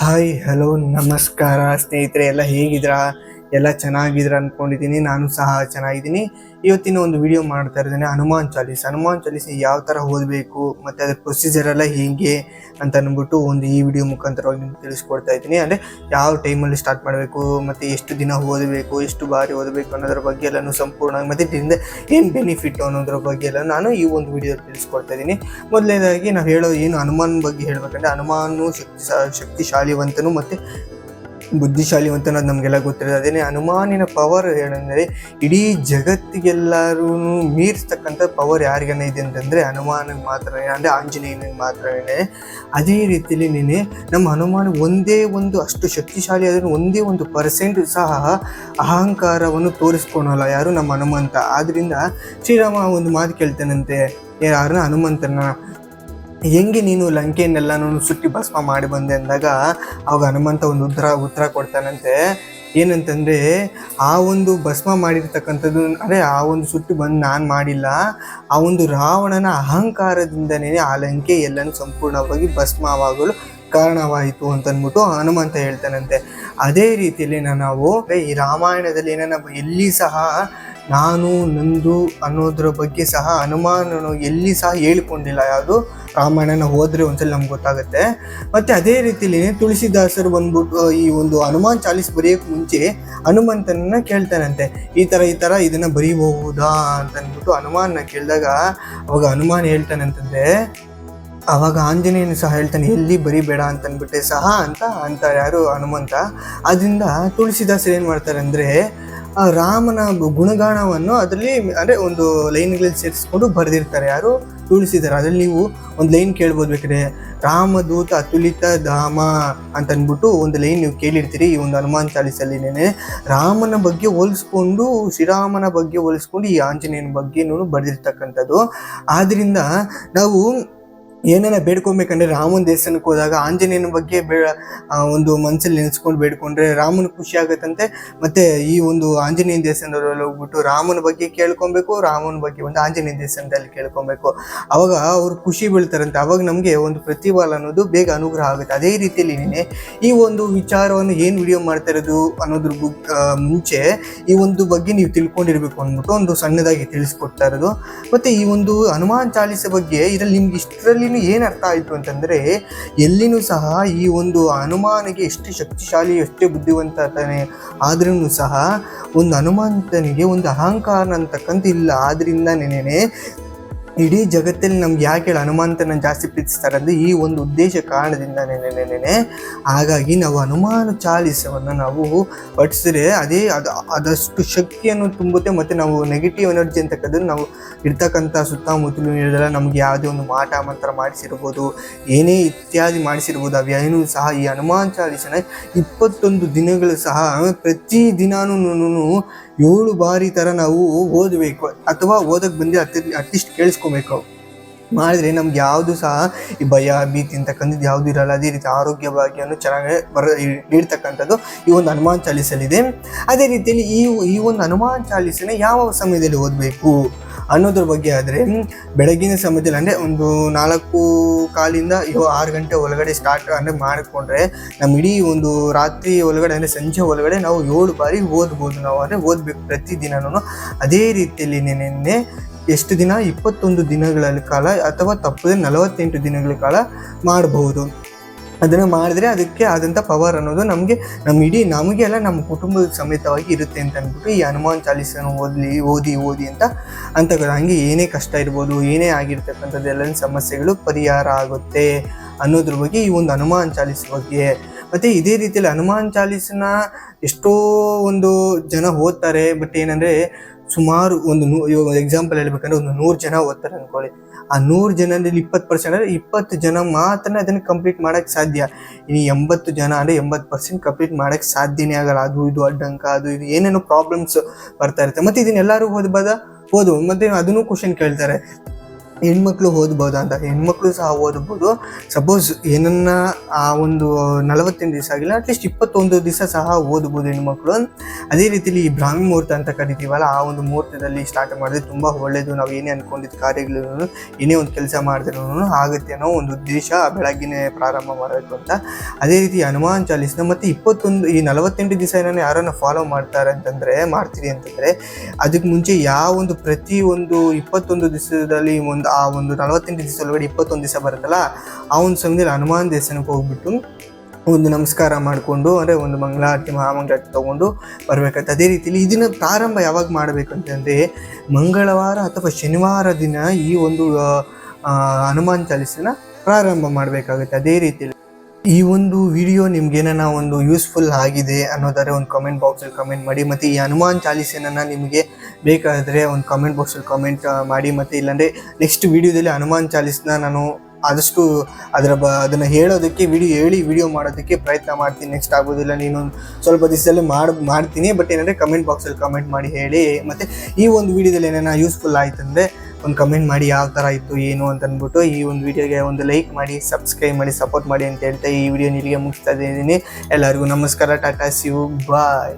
Hi hello ನಮಸ್ಕಾರ ಸ್ನೇಹಿತರೆ ಎಲ್ಲ ಹೇಗಿದ್ದೀರಾ? ಎಲ್ಲ ಚೆನ್ನಾಗಿದ್ರೆ ಅಂದ್ಕೊಂಡಿದ್ದೀನಿ ನಾನು ಸಹ ಚೆನ್ನಾಗಿದ್ದೀನಿ. ಇವತ್ತಿನ ಒಂದು ವಿಡಿಯೋ ಮಾಡ್ತಾ ಇದ್ದೇನೆ ಹನುಮಾನ್ ಚಾಲೀಸ್. ಹನುಮಾನ್ ಚಾಲೀಸ್ ಯಾವ ಥರ ಓದಬೇಕು, ಮತ್ತು ಅದ್ರ ಪ್ರೊಸೀಜರ್ ಎಲ್ಲ ಹೇಗೆ ಅಂತ ಅಂದ್ಬಿಟ್ಟು ಒಂದು ಈ ವಿಡಿಯೋ ಮುಖಾಂತರವಾಗಿ ನಿಮ್ಗೆ ತಿಳಿಸ್ಕೊಡ್ತಾ ಇದ್ದೀನಿ. ಅಂದರೆ ಯಾವ ಟೈಮಲ್ಲಿ ಸ್ಟಾರ್ಟ್ ಮಾಡಬೇಕು, ಮತ್ತು ಎಷ್ಟು ದಿನ ಓದಬೇಕು, ಎಷ್ಟು ಬಾರಿ ಓದಬೇಕು ಅನ್ನೋದ್ರ ಬಗ್ಗೆ ಎಲ್ಲನೂ ಸಂಪೂರ್ಣ ಮತ್ತು ಇದರಿಂದ ಏನು ಬೆನಿಫಿಟ್ ಅನ್ನೋದ್ರ ಬಗ್ಗೆ ಎಲ್ಲ ನಾನು ಈ ಒಂದು ವಿಡಿಯೋ ತಿಳಿಸ್ಕೊಡ್ತಾ ಇದ್ದೀನಿ. ಮೊದಲನೇದಾಗಿ ನಾವು ಹೇಳೋ ಏನು ಹನುಮಾನ್ ಬಗ್ಗೆ ಹೇಳ್ಬೇಕಂದ್ರೆ, ಹನುಮಾನು ಶಕ್ತಿ ಶಕ್ತಿಶಾಲಿವಂತನು ಮತ್ತು ಬುದ್ಧಿಶಾಲಿವಂತ ಅನ್ನೋದು ನಮಗೆಲ್ಲ ಗೊತ್ತಿರೋದು. ಅದೇನೇ ಹನುಮಾನಿನ ಪವರ್ ಏನಂದರೆ ಇಡೀ ಜಗತ್ತಿಗೆಲ್ಲರೂ ಮೀರಿಸ್ತಕ್ಕಂಥ ಪವರ್ ಯಾರಿಗಾನ ಇದೆ ಅಂತಂದರೆ ಹನುಮಾನಿಗೆ ಮಾತ್ರ ಅಂದರೆ ಆಂಜನೇಯನಿಗೆ ಮಾತ್ರನೇ. ಅದೇ ರೀತಿಯಲ್ಲಿ ನೀನೆ ನಮ್ಮ ಹನುಮಾನ ಒಂದೇ ಒಂದು ಅಷ್ಟು ಶಕ್ತಿಶಾಲಿ ಆದರೂ ಒಂದೇ ಒಂದು ಪರ್ಸೆಂಟ್ ಸಹ ಅಹಂಕಾರವನ್ನು ತೋರಿಸ್ಕೊಳಲ್ಲ ಯಾರು ನಮ್ಮ ಹನುಮಂತ. ಆದ್ದರಿಂದ ಶ್ರೀರಾಮ ಒಂದು ಮಾತು ಕೇಳ್ತಾನಂತೆ ಯಾರನ್ನ ಹನುಮಂತನ ಹೆಂಗೆ ನೀನು ಲಂಕೆಯನ್ನೆಲ್ಲನೂ ಸುಟ್ಟಿ ಭಸ್ಮ ಮಾಡಿ ಬಂದೆ ಅಂದಾಗ ಅವಾಗ ಹನುಮಂತ ಒಂದು ಉತ್ತರ ಉತ್ತರ ಕೊಡ್ತಾನಂತೆ. ಏನಂತಂದರೆ, ಆ ಒಂದು ಭಸ್ಮ ಮಾಡಿರ್ತಕ್ಕಂಥದ್ದು, ಅದೇ ಆ ಒಂದು ಸುಟ್ಟು ಬಂದು ನಾನು ಮಾಡಿಲ್ಲ, ಆ ಒಂದು ರಾವಣನ ಅಹಂಕಾರದಿಂದನೇ ಆ ಲಂಕೆ ಎಲ್ಲನೂ ಸಂಪೂರ್ಣವಾಗಿ ಭಸ್ಮವಾಗಲು ಕಾರಣವಾಯಿತು ಅಂತಂದ್ಬಿಟ್ಟು ಹನುಮಂತ ಹೇಳ್ತಾನಂತೆ. ಅದೇ ರೀತಿಯಲ್ಲಿ ನಾವು, ಈ ರಾಮಾಯಣದಲ್ಲಿ ನಾವು ಎಲ್ಲಿ ಸಹ ನಾನು, ನಂದು ಅನ್ನೋದ್ರ ಬಗ್ಗೆ ಸಹ ಹನುಮಾನನು ಎಲ್ಲಿ ಸಹ ಹೇಳಿಕೊಂಡಿಲ್ಲ. ಯಾವುದು ರಾಮಾಯಣನ ಹೋದರೆ ಒಂದ್ಸಲ ನಮ್ಗೆ ಗೊತ್ತಾಗುತ್ತೆ. ಮತ್ತು ಅದೇ ರೀತಿಲಿ ತುಳಸಿದಾಸರು ಬಂದ್ಬಿಟ್ಟು, ಈ ಒಂದು ಹನುಮಾನ್ ಚಾಲೀಸ್ ಬರೆಯೋಕೆ ಮುಂಚೆ ಹನುಮಂತನನ್ನ ಕೇಳ್ತಾನಂತೆ. ಈ ಥರ ಈ ಥರ ಇದನ್ನು ಬರೀಬಹುದಾ ಅಂತಂದ್ಬಿಟ್ಟು ಹನುಮಾನನ ಕೇಳಿದಾಗ ಅವಾಗ ಹನುಮಾನ್ ಹೇಳ್ತಾನಂತಂದರೆ, ಅವಾಗ ಆಂಜನೇಯನು ಸಹ ಹೇಳ್ತಾನೆ, ಎಲ್ಲಿ ಬರಿಬೇಡ ಅಂತನ್ಬಿಟ್ಟೆ ಸಹ ಅಂತ ಅಂತ ಯಾರು ಹನುಮಂತ. ಅದರಿಂದ ತುಳಸಿದಾಸರು ಏನು ಮಾಡ್ತಾರೆ ಅಂದರೆ ಆ ರಾಮನ ಗುಣಗಾನವನ್ನು ಅದರಲ್ಲಿ ಅಂದರೆ ಒಂದು ಲೈನ್ಗಳಲ್ಲಿ ಸೇರಿಸ್ಕೊಂಡು ಬರೆದಿರ್ತಾರೆ. ಯಾರು? ತುಳಿಸಿದ್ದಾರೆ ಅದರಲ್ಲಿ ನೀವು ಒಂದು ಲೈನ್ ಕೇಳ್ಬೋದು ಬೇಕಾದ್ರೆ, ರಾಮದೂತ ಅತುಲಿತ ಧಾಮ ಅಂತ ಒಂದು ಲೈನ್ ನೀವು ಕೇಳಿರ್ತೀರಿ. ಈ ಒಂದು ಹನುಮಾನ್ ಚಾಲೀಸಲ್ಲಿನೇ ರಾಮನ ಬಗ್ಗೆ ಹೋಲಿಸ್ಕೊಂಡು, ಶ್ರೀರಾಮನ ಬಗ್ಗೆ ಹೋಲಿಸ್ಕೊಂಡು ಈ ಆಂಜನೇಯನ ಬಗ್ಗೆ ಬರೆದಿರ್ತಕ್ಕಂಥದ್ದು. ಆದ್ದರಿಂದ ನಾವು ಏನೇನ ಬೇಡ್ಕೊಬೇಕಂದ್ರೆ ರಾಮನ ದೇವಸ್ಥಾನಕ್ಕೆ ಹೋದಾಗ ಆಂಜನೇಯನ ಬಗ್ಗೆ ಬೇ ಒಂದು ಮನಸ್ಸಲ್ಲಿ ನೆನೆಸ್ಕೊಂಡು ಬೇಡ್ಕೊಂಡ್ರೆ ರಾಮನ ಖುಷಿ ಆಗತ್ತಂತೆ. ಮತ್ತೆ ಈ ಒಂದು ಆಂಜನೇಯ ದೇವಸ್ಥಾನದಲ್ಲಿ ಹೋಗ್ಬಿಟ್ಟು ರಾಮನ ಬಗ್ಗೆ ಕೇಳ್ಕೊಬೇಕು, ರಾಮನ ಬಗ್ಗೆ ಒಂದು ಆಂಜನೇಯ ದೇವಸ್ಥಾನದಲ್ಲಿ ಕೇಳ್ಕೊಬೇಕು. ಅವಾಗ ಅವ್ರು ಖುಷಿ ಬೀಳ್ತಾರಂತೆ. ಅವಾಗ ನಮಗೆ ಒಂದು ಪ್ರತಿಫಲ ಅನ್ನೋದು ಬೇಗ ಅನುಗ್ರಹ ಆಗುತ್ತೆ. ಅದೇ ರೀತಿಯಲ್ಲಿ ಈ ಒಂದು ವಿಚಾರವನ್ನು ಏನು ವಿಡಿಯೋ ಮಾಡ್ತಾ ಇರೋದು ಅನ್ನೋದ್ರ ಮುಂಚೆ ಈ ಒಂದು ಬಗ್ಗೆ ನೀವು ತಿಳ್ಕೊಂಡಿರ್ಬೇಕು ಅಂದ್ಬಿಟ್ಟು ಒಂದು ಸಣ್ಣದಾಗಿ ತಿಳಿಸ್ಕೊಡ್ತಾ ಇರೋದು. ಮತ್ತೆ ಈ ಒಂದು ಹನುಮಾನ್ ಚಾಲಿಸ ಬಗ್ಗೆ ಇದರಲ್ಲಿ ನಿಮ್ಗೆ ಇಷ್ಟರಲ್ಲಿನೂ ಏನು ಅರ್ಥ ಆಯಿತು ಅಂತಂದರೆ, ಎಲ್ಲಿನೂ ಸಹ ಈ ಒಂದು ಹನುಮಾನಿಗೆ ಎಷ್ಟು ಶಕ್ತಿಶಾಲಿ, ಎಷ್ಟೇ ಬುದ್ಧಿವಂತ ತಾನೆ ಆದ್ರೂ ಸಹ ಒಂದು ಹನುಮಂತನಿಗೆ ಒಂದು ಅಹಂಕಾರ ಅಂತಕ್ಕಂಥ ಇಲ್ಲ ಆದ್ರಿಂದ ನೆನೆ ಇಡೀ ಜಗತ್ತಲ್ಲಿ ನಮ್ಗೆ ಯಾಕೆ ಹೇಳಿ ಹನುಮಂತನ ಜಾಸ್ತಿ ಪ್ರೀತಿಸ್ತಾರೆ ಅಂದರೆ ಈ ಒಂದು ಉದ್ದೇಶ ಕಾರಣದಿಂದ ನೆನೆ ಹಾಗಾಗಿ ನಾವು ಹನುಮಾನ ಚಾಲಿಸವನ್ನು ನಾವು ಪಠಿಸಿದ್ರೆ ಅದೇ ಅದು, ಅದಷ್ಟು ಶಕ್ತಿಯನ್ನು ತುಂಬುತ್ತೆ ಮತ್ತು ನಾವು ನೆಗೆಟಿವ್ ಎನರ್ಜಿ ಅಂತಕ್ಕಂಥದ್ದು ನಾವು ಇರ್ತಕ್ಕಂಥ ಸುತ್ತಮುತ್ತಲು ಇರೋದೆಲ್ಲ ನಮ್ಗೆ ಯಾವುದೇ ಒಂದು ಮಾಟ ಮಂತ್ರ ಮಾಡಿಸಿರ್ಬೋದು, ಏನೇ ಇತ್ಯಾದಿ ಮಾಡಿಸಿರ್ಬೋದು ಅವೇನೂ ಸಹ ಈ ಹನುಮಾನ್ ಚಾಲಿಸನ ಇಪ್ಪತ್ತೊಂದು ದಿನಗಳು ಸಹ, ಪ್ರತಿ ದಿನಾನು ಏಳು ಬಾರಿ ಥರ ನಾವು ಓದಬೇಕು. ಅಥವಾ ಓದಕ್ಕೆ ಬಂದು ಅಟ್ ಅಟ್ಲೀಸ್ಟ್ ಕೇಳಿಸ್ಕೊಬೇಕು ಮಾಡಿದ್ರೆ ನಮ್ಗೆ ಯಾವುದು ಸಹ ಈ ಭಯ, ಭೀತಿ ಅಂತಕ್ಕಂಥದ್ದು ಯಾವುದು ಇರಲ್ಲ. ಅದೇ ರೀತಿ ಆರೋಗ್ಯ ಭಾಗ್ಯವನ್ನು ಚೆನ್ನಾಗಿ ಬರ ನೀಡ್ತಕ್ಕಂಥದ್ದು ಈ ಒಂದು ಹನುಮಾನ್ ಚಾಲೀಸಲಿದೆ ಅದೇ ರೀತಿಯಲ್ಲಿ ಈ ಈ ಒಂದು ಹನುಮಾನ್ ಚಾಲೀಸನ ಯಾವ ಸಮಯದಲ್ಲಿ ಓದಬೇಕು ಅನ್ನೋದ್ರ ಬಗ್ಗೆ ಆದರೆ ಬೆಳಗಿನ ಸಮಯದಲ್ಲಿ ಅಂದರೆ ಒಂದು ನಾಲ್ಕು ಕಾಲಿಂದ ಇವ ಆರು ಗಂಟೆ ಒಳಗಡೆ ಸ್ಟಾರ್ಟ್ ಅಂದರೆ ಮಾಡಿಕೊಂಡ್ರೆ ನಮ್ಮ ಇಡೀ ಒಂದು ರಾತ್ರಿ ಒಳಗಡೆ ಅಂದರೆ ಸಂಜೆ ಒಳಗಡೆ ನಾವು ಏಳು ಬಾರಿ ಓದ್ಬೋದು ನಾವು. ಅಂದರೆ ಓದಬೇಕು ಪ್ರತಿದಿನನೂ. ಅದೇ ರೀತಿಯಲ್ಲಿ ನೆನ್ನೆ ಎಷ್ಟು ದಿನ? ಇಪ್ಪತ್ತೊಂದು ದಿನಗಳ ಕಾಲ ಅಥವಾ ತಪ್ಪದೆ ನಲವತ್ತೆಂಟು ದಿನಗಳ ಕಾಲ ಮಾಡಬಹುದು ಅದನ್ನು ಮಾಡಿದ್ರೆ ಅದಕ್ಕೆ ಆದಂಥ ಪವರ್ ಅನ್ನೋದು ನಮಗೆ ನಮ್ಮ ಇಡೀ ನಮಗೆ ಅಲ್ಲ ನಮ್ಮ ಕುಟುಂಬದ ಸಮೇತವಾಗಿ ಇರುತ್ತೆ ಅಂತ ಅಂದ್ಬಿಟ್ಟು ಈ ಹನುಮಾನ್ ಚಾಲೀಸನ್ನು ಓದಲಿ, ಓದಿ ಓದಿ ಅಂತ ಅಂತ ಹಂಗೆ ಏನೇ ಕಷ್ಟ ಇರ್ಬೋದು, ಏನೇ ಆಗಿರ್ತಕ್ಕಂಥದ್ದೆಲ್ಲ ಸಮಸ್ಯೆಗಳು ಪರಿಹಾರ ಆಗುತ್ತೆ ಅನ್ನೋದ್ರ ಬಗ್ಗೆ ಈ ಒಂದು ಹನುಮಾನ್ ಚಾಲೀಸ್ ಬಗ್ಗೆ. ಮತ್ತು ಇದೇ ರೀತಿಯಲ್ಲಿ ಹನುಮಾನ್ ಚಾಲೀಸನ್ನ ಎಷ್ಟೋ ಒಂದು ಜನ ಓದ್ತಾರೆ. ಬಟ್ ಏನಂದರೆ ಸುಮಾರು ಒಂದು ನೂ ಎಕ್ಸಾಂಪಲ್ ಹೇಳ್ಬೇಕಂದ್ರೆ ಒಂದು ನೂರು ಜನ ಓದ್ತಾರೆ ಅನ್ಕೊಳ್ಳಿ. ಆ ನೂರು ಜನದಲ್ಲಿ ಇಪ್ಪತ್ತು ಪರ್ಸೆಂಟ್ ಅಂದರೆ ಇಪ್ಪತ್ತು ಜನ ಮಾತ್ರ ಅದನ್ನು ಕಂಪ್ಲೀಟ್ ಮಾಡೋಕ್ಕೆ ಸಾಧ್ಯ. ಇನ್ನು ಎಂಬತ್ತು ಜನ ಅಂದರೆ ಎಂಬತ್ತು ಪರ್ಸೆಂಟ್ ಕಂಪ್ಲೀಟ್ ಮಾಡೋಕ್ಕೆ ಸಾಧ್ಯನೇ ಆಗಲ್ಲ. ಅದು ಇದು ಅಡ್ಡಂಕ ಅದು ಇದು ಏನೇನೋ ಪ್ರಾಬ್ಲಮ್ಸ್ ಬರ್ತಾ ಇರುತ್ತೆ. ಮತ್ತು ಇದನ್ನೆಲ್ಲರೂ ಓದ್ಬೋದ? ಓದು. ಮತ್ತು ಅದನ್ನು ಕ್ವಶನ್ ಕೇಳ್ತಾರೆ. ಹೆಣ್ಮಕ್ಳು ಓದ್ಬೋದಾ ಅಂತ. ಹೆಣ್ಮಕ್ಳು ಸಹ ಓದ್ಬೋದು. ಸಪೋಸ್ ಏನನ್ನ ಆ ಒಂದು ನಲವತ್ತೆಂಟು ದಿವಸ ಆಗಿಲ್ಲ ಅಟ್ಲೀಸ್ಟ್ ಇಪ್ಪತ್ತೊಂದು ದಿವಸ ಸಹ ಓದ್ಬೋದು ಹೆಣ್ಮಕ್ಳು. ಅದೇ ರೀತಿಲಿ ಈ ಬ್ರಾಹ್ಮಿ ಮುಹೂರ್ತ ಅಂತ ಕರಿತೀವಲ್ಲ, ಆ ಒಂದು ಮುಹೂರ್ತದಲ್ಲಿ ಸ್ಟಾರ್ಟ್ ಮಾಡಿದ್ರೆ ತುಂಬ ಒಳ್ಳೆಯದು ನಾವು ಏನೇ ಅಂದ್ಕೊಂಡಿದ್ದ ಕಾರ್ಯಗಳು ಏನೇ ಒಂದು ಕೆಲಸ ಮಾಡಿದ್ರೂ ಆಗುತ್ತೆ ಅನ್ನೋ ಒಂದು ಉದ್ದೇಶ ಬೆಳಗ್ಗಿನೇ ಪ್ರಾರಂಭ ಮಾಡಬೇಕು ಅಂತ. ಅದೇ ರೀತಿ ಹನುಮಾನ್ ಚಾಲೀಸ್ನ ಮತ್ತು ಇಪ್ಪತ್ತೊಂದು, ಈ ನಲವತ್ತೆಂಟು ದಿವಸ ಏನನ್ನ ಯಾರನ್ನು ಫಾಲೋ ಮಾಡ್ತಾರೆ ಅಂತಂದರೆ, ಮಾಡ್ತೀರಿ ಅಂತಂದರೆ ಅದಕ್ಕೆ ಮುಂಚೆ ಯಾವ ಒಂದು ಪ್ರತಿ ಒಂದು ಇಪ್ಪತ್ತೊಂದು ದಿವಸದಲ್ಲಿ ಒಂದು ಆ ಒಂದು ನಲವತ್ತೆಂಟು ದಿವಸ ಒಳಗಡೆ ಇಪ್ಪತ್ತೊಂದು ದಿವಸ ಬರುತ್ತಲ್ಲ ಆ ಒಂದು ಸಮಯದಲ್ಲಿ ಹನುಮಾನ್ ದೇವಸ್ಥಾನಕ್ಕೆ ಹೋಗ್ಬಿಟ್ಟು ಒಂದು ನಮಸ್ಕಾರ ಮಾಡಿಕೊಂಡು, ಅಂದರೆ ಒಂದು ಮಂಗಳಾರತಿ, ಮಹಾಮಂಗಳಾರತಿ ತೊಗೊಂಡು ಬರಬೇಕಂತ ಅದೇ ರೀತಿಯಲ್ಲಿ ಇದನ್ನ ಪ್ರಾರಂಭ ಯಾವಾಗ ಮಾಡಬೇಕಂತಂದರೆ, ಮಂಗಳವಾರ ಅಥವಾ ಶನಿವಾರ ದಿನ ಈ ಒಂದು ಹನುಮಾನ್ ಚಾಲೀಸನ ಪ್ರಾರಂಭ ಮಾಡಬೇಕಾಗುತ್ತೆ. ಅದೇ ರೀತಿಯಲ್ಲಿ ಈ ಒಂದು ವಿಡಿಯೋ ನಿಮ್ಗೇನ ಒಂದು ಯೂಸ್ಫುಲ್ ಆಗಿದೆ ಅನ್ನೋದಾದ್ರೆ ಒಂದು ಕಮೆಂಟ್ ಬಾಕ್ಸಲ್ಲಿ ಕಮೆಂಟ್ ಮಾಡಿ, ಮತ್ತು ಈ ಹನುಮಾನ್ ಚಾಲೀಸೇನ ನಿಮಗೆ ಬೇಕಾದರೆ ಒಂದು ಕಮೆಂಟ್ ಬಾಕ್ಸಲ್ಲಿ ಕಮೆಂಟ್ ಮಾಡಿ, ಮತ್ತು ಇಲ್ಲಾಂದರೆ ನೆಕ್ಸ್ಟ್ ವಿಡಿಯೋದಲ್ಲಿ ಹನುಮಾನ್ ಚಾಲೀಸ್ನ ನಾನು ಆದಷ್ಟು ಅದರ ಬ, ಅದನ್ನು ಹೇಳೋದಕ್ಕೆ ವಿಡಿಯೋ ಹೇಳಿ ವಿಡಿಯೋ ಮಾಡೋದಕ್ಕೆ ಪ್ರಯತ್ನ ಮಾಡ್ತೀನಿ. ನೆಕ್ಸ್ಟ್ ಆಗೋದಿಲ್ಲ, ನೀನು ಸ್ವಲ್ಪ ದಿವಸದಲ್ಲಿ ಮಾಡಿ, ಮಾಡ್ತೀನಿ. ಬಟ್ ಏನಂದರೆ ಕಮೆಂಟ್ ಬಾಕ್ಸಲ್ಲಿ ಕಮೆಂಟ್ ಮಾಡಿ ಹೇಳಿ, ಮತ್ತು ಈ ಒಂದು ವಿಡಿಯೋದಲ್ಲಿ ಏನೇನ ಯೂಸ್ಫುಲ್ ಆಯ್ತಂದರೆ ಒಂದು ಕಮೆಂಟ್ ಮಾಡಿ ಯಾವ ಥರ ಇತ್ತು, ಏನು ಅಂತ ಅಂದ್ಬಿಟ್ಟು ಈ ಒಂದು ವಿಡಿಯೋಗೆ ಒಂದು ಲೈಕ್ ಮಾಡಿ ಸಬ್ಸ್ಕ್ರೈಬ್ ಮಾಡಿ ಸಪೋರ್ಟ್ ಮಾಡಿ ಅಂತ ಹೇಳ್ತಾ ಈ ವಿಡಿಯೋ ಇಲ್ಲಿಗೆ ಮುಗಿಸ್ತಾ ಇದ್ದೀನಿ. ಎಲ್ಲರಿಗೂ ನಮಸ್ಕಾರ, ಟಾಟಾ ಸಿವ್ ಬಾಯ್